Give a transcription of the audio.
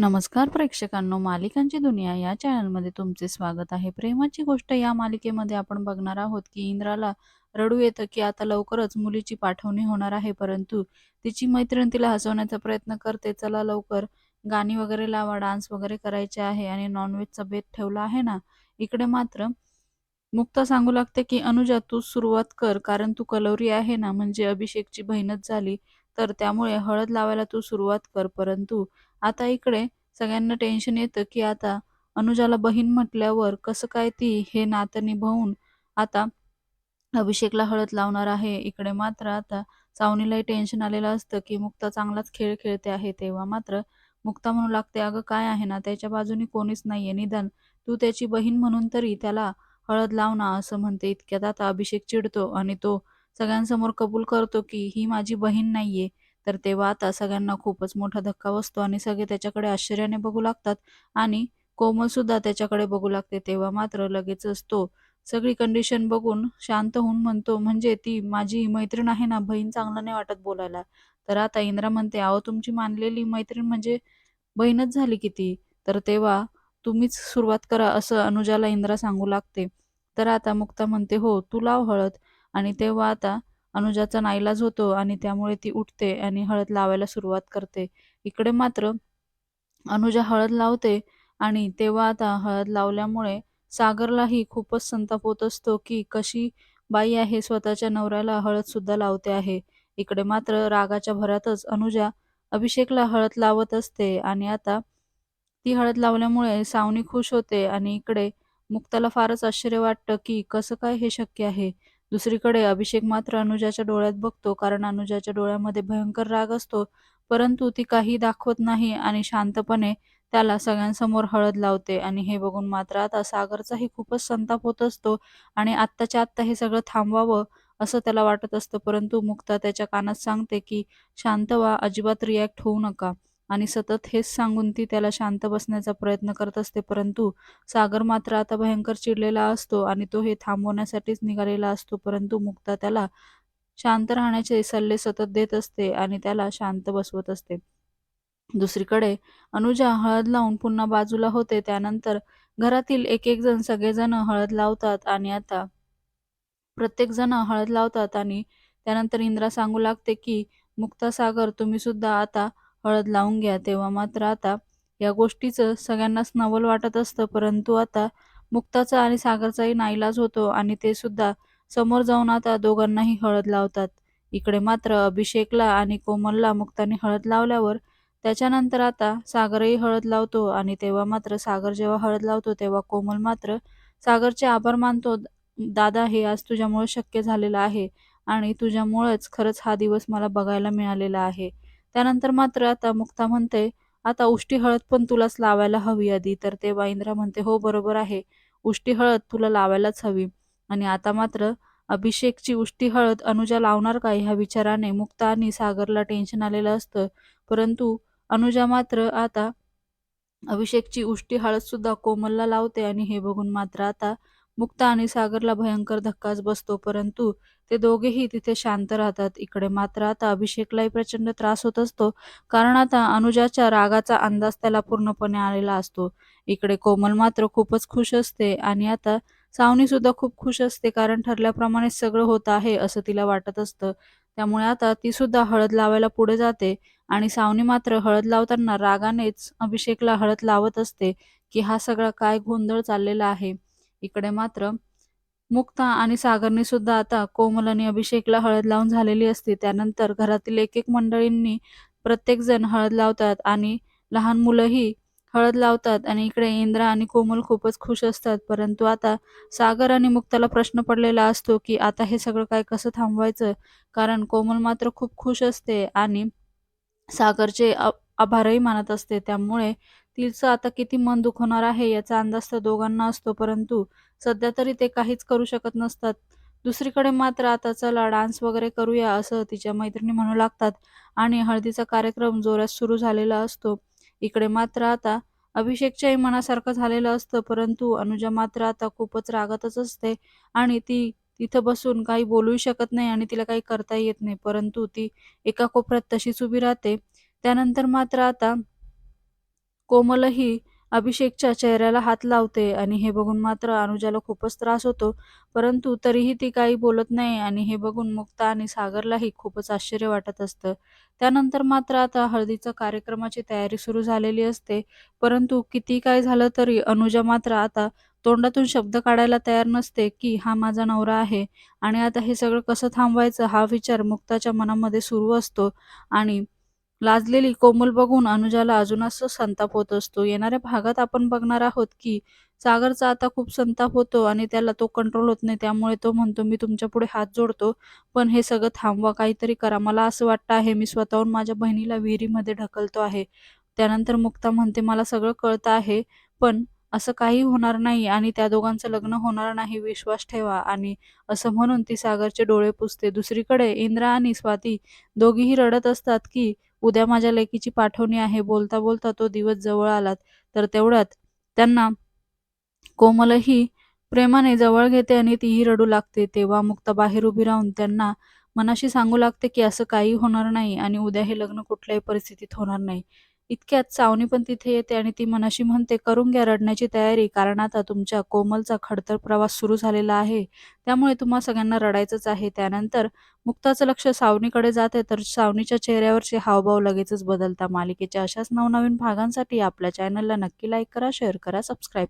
नमस्कार प्रेक्षकांनो मालिकांची दुनिया या चॅनलमध्ये तुमचे स्वागत आहे. प्रेमाची गोष्ट या मालिकेमध्ये आपण बघणार आहोत की इंद्राला रडू येतं की आता लवकरच मुलीची पाठवणी होणार आहे परंतु तिची मैत्रीण तिला हसवण्याचा प्रयत्न करते. चला लवकर गाणी वगैरे लावा डान्स वगैरे करायचे आहे आणि नॉनव्हेजचा बेत ठेवला आहे ना? इकडे मात्र मुक्ता सांगू लागते की अनुजा तू सुरुवात कर कारण तू कलवरी आहे ना? म्हणजे अभिषेकची बहीणच झाली तर त्यामुळे हळद लावायला तू सुरुवात कर परंतु आता इकडे सगळ्यांना टेन्शन येतं की आता अनुजाला बहीण म्हटल्यावर कसं काय ती हे नातं निभावून आता अभिषेकला हळद लावणार आहे. इकडे मात्र आता सावनीलाही टेन्शन आलेलं असतं की मुक्ता चांगलाच खेळ खेळते आहे तेव्हा मात्र मुक्ता म्हणू लागते अगं काय आहे ना त्याच्या बाजूनी कोणीच नाहीये निदान तू त्याची बहीण म्हणून तरी त्याला हळद लाव ना असं म्हणते. इतक्यात आता अभिषेक चिडतो आणि तो सगळ्यांसमोर कबूल करतो की ही माझी बहीण नाहीये. तर तेव्हा आता सगळ्यांना खूपच मोठा धक्का बसतो आणि सगळे त्याच्याकडे आश्चर्याने बघू लागतात. आणि कोमल सुद्धा त्याच्याकडे बघू लागते तेव्हा मात्र लगेचच तो सगळी कंडिशन बघून शांत होऊन म्हणतो म्हणजे ती माझी मैत्रीण आहे ना बहीण चांगलं नाही वाटत बोलायला. तर आता इंद्रा म्हणते अहो तुमची मानलेली मैत्रीण म्हणजे बहीणच झाली की ती. तर तेव्हा तुम्हीच सुरुवात करा असं अनुजाला इंद्रा सांगू लागते. तर आता मुक्ता म्हणते हो तू लाव हळद. आणि तेव्हा आता अनुजाचा नाईलाज होतो आणि त्यामुळे ती उठते आणि हळद लावायला सुरुवात करते. इकडे मात्र अनुजा हळद लावते आणि तेव्हा आता हळद लावल्यामुळे सागरलाही खूपच संताप होत असतो की कशी बाई आहे स्वतःच्या नवऱ्याला हळद सुद्धा लावते आहे. इकडे मात्र रागाच्या भरातच अनुजा अभिषेकला हळद लावत असते आणि आता ती हळद लावल्यामुळे सावनी खुश होते आणि इकडे मुक्ताला फारच आश्चर्य वाटतं की कसं काय हे शक्य आहे. दुसरीकडे अभिषेक मात्र अनुजाच्या डोळ्यात बघतो कारण अनुजाच्या डोळ्यामध्ये भयंकर राग असतो. परंतु ती काही दाखवत नाही आणि शांतपणे त्याला सगळ्यांसमोर हळद लावते. आणि हे बघून मात्र आता सागरचाही खूपच संताप होत असतो आणि आत्ताच्या आत्ता हे सगळं थांबवावं असं त्याला वाटत असतं. परंतु मुक्ता त्याच्या कानात सांगते की शांत व्हा अजिबात रिॲक्ट होऊ नका. आणि सतत हेच सांगून ती त्याला शांत बसण्याचा प्रयत्न करत असते. परंतु सागर मात्र आता भयंकर चिडलेला असतो आणि तो हे थांबवण्यासाठीच निघालेला असतो. परंतु मुक्ता त्याला शांत राहण्याचे सल्ले सतत देत असते आणि त्याला शांत बसवत असते. दुसरीकडे अनुजा हळद लावून पुन्हा बाजूला होते. त्यानंतर घरातील एक एक जण सगळेजण हळद लावतात आणि आता प्रत्येक जण हळद लावतात आणि त्यानंतर इंद्रा सांगू लागते की मुक्ता सागर तुम्ही सुद्धा आता हळद लावून घ्या तेव्हा मात्र आता या गोष्टीचं सगळ्यांनाच नवल वाटत असतं. परंतु आता मुक्ताचा आणि सागरचाही नाईलाज होतो आणि ते सुद्धा समोर जाऊन आता दोघांनाही हळद लावतात. इकडे मात्र अभिषेकला आणि कोमलला मुक्ताने हळद लावल्यावर त्याच्यानंतर आता सागरही हळद लावतो आणि तेव्हा मात्र सागर जेव्हा हळद लावतो तेव्हा कोमल मात्र सागरचे आभार मानतो दादा हे आज तुझ्यामुळे शक्य झालेलं आहे आणि तुझ्यामुळेच खरंच हा दिवस मला बघायला मिळालेला आहे. त्यानंतर मात्र आता मुक्ता म्हणते आता उष्टी हळद पण तुलाच लावायला हवी आधी. तर तेव्हा इंद्रा म्हणते हो बरोबर आहे. उष्टी हळद तुला लावायलाच हवी. आणि आता मात्र अभिषेकची उष्टी हळद अनुजा लावणार काय ह्या विचाराने मुक्ता आणि सागरला टेन्शन आलेलं असतं. परंतु अनुजा मात्र आता अभिषेकची उष्टी हळद सुद्धा कोमलला लावते आणि हे बघून मात्र आता मुक्ता आणि सागरला भयंकर धक्काच बसतो परंतु ते दोघेही तिथे शांत राहतात. इकडे मात्र आता अभिषेकलाही प्रचंड त्रास होत असतो कारण आता अनुजाच्या रागाचा अंदाज त्याला पूर्णपणे आलेला असतो. इकडे कोमल मात्र खूपच खुश असते आणि आता सावनी सुद्धा खूप खुश असते कारण ठरल्याप्रमाणे सगळं होत आहे असं तिला वाटत असतं. त्यामुळे आता ती सुद्धा हळद लावायला पुढे जाते आणि सावनी मात्र हळद लावताना रागानेच अभिषेकला हळद लावत असते की हा सगळा काय गोंधळ चाललेला आहे. इकडे मात्र मुक्ता आणि सागरनी सुद्धा आता कोमल आणि अभिषेकला हळद लावून झालेली असते. त्यानंतर घरातील एक एक मंडळींनी प्रत्येक जण हळद लावतात आणि लहान मुलंही हळद लावतात आणि इकडे इंद्रा आणि कोमल खूपच खुश असतात. परंतु आता सागर आणि मुक्ताला प्रश्न पडलेला असतो की आता हे सगळं काय कसं थांबवायचं? कारण कोमल मात्र खूप खुश असते आणि सागरचे आभारही मानत असते. त्यामुळे तिचं आता किती मन दुखवणार आहे याचा अंदाज तर दोघांना असतो परंतु सध्या तरी ते काहीच करू शकत नसतात. दुसरीकडे मात्र आता चला डान्स वगैरे करूया असं तिच्या मैत्रिणी म्हणू लागतात आणि हळदीचा कार्यक्रम जोरात सुरू झालेला असतो. इकडे मात्र आता अभिषेकच्याही मनासारखं झालेलं असतं परंतु अनुजा मात्र आता खूपच रागातच असते आणि ती तिथं बसून काही बोलूही शकत नाही आणि तिला काही करता येत नाही परंतु ती एका कोपऱ्यात तशीच उभी राहते. त्यानंतर मात्र आता कोमलही अभिषेकच्या चेहऱ्याला हात लावते आणि हे बघून मात्र अनुजाला खूपच त्रास होतो. परंतु तरीही ती काही बोलत नाही आणि हे बघून मुक्ता आणि सागरलाही खूपच आश्चर्य वाटत असतं. त्यानंतर मात्र आता हळदीच्या कार्यक्रमाची तयारी सुरू झालेली असते. परंतु किती काय झालं तरी अनुजा मात्र आता तोंडातून शब्द काढायला तयार नसते की हा माझा नवरा आहे आणि आता हे सगळं कसं थांबवायचं हा विचार मुक्ताच्या मनामध्ये सुरू असतो. आणि लाजलेली कोमल बघून अनुजाला अजूनच संताप होत असतो. येणाऱ्या भागात आपण बघणार आहोत की सागरचा आता खूप संताप होतो आणि त्याला तो कंट्रोल होत नाही. त्यामुळे तो म्हणतो मी तुमच्यापुढे हात जोडतो पण हे सगळं थांबवा काहीतरी करा. मला असं वाटतं आहे मी स्वतःहून माझ्या बहिणीला विहिरीमध्ये ढकलतो आहे. त्यानंतर मुक्ता म्हणते मला सगळं कळतं आहे पण असं काही होणार नाही आणि त्या दोघांचं लग्न होणार नाही. विश्वास ठेवा. आणि असं म्हणून ती सागरचे डोळे पुसते. दुसरीकडे इंद्रा आणि स्वाती दोघीही रडत असतात की उद्या माझ्या लेकीची पाठवणी आहे. बोलता बोलता तो दिवस जवळ आलात. तर तेवढ्यात त्यांना कोमलही प्रेमाने जवळ घेते आणि तीही रडू लागते. तेव्हा मुक्ता बाहेर उभी राहून त्यांना मनाशी सांगू लागते की असं काही होणार नाही आणि उद्या हे लग्न कुठल्याही परिस्थितीत होणार नाही. इतक्यात सावनी पण तिथे येते आणि ती मनाशी म्हणते करून घ्या रडण्याची तयारी कारण आता तुमच्या कोमलचा खडतर प्रवास सुरू झालेला आहे. त्यामुळे तुम्हा सगळ्यांना रडायचंच आहे. त्यानंतर मुक्ताचं लक्ष सावनीकडे जाते तर सावनीच्या चेहऱ्यावरचे हावभाव लगेचच बदलता. मालिकेच्या अशाच नवनवीन भागांसाठी आपल्या चॅनलला नक्की लाईक करा शेअर करा सबस्क्राईब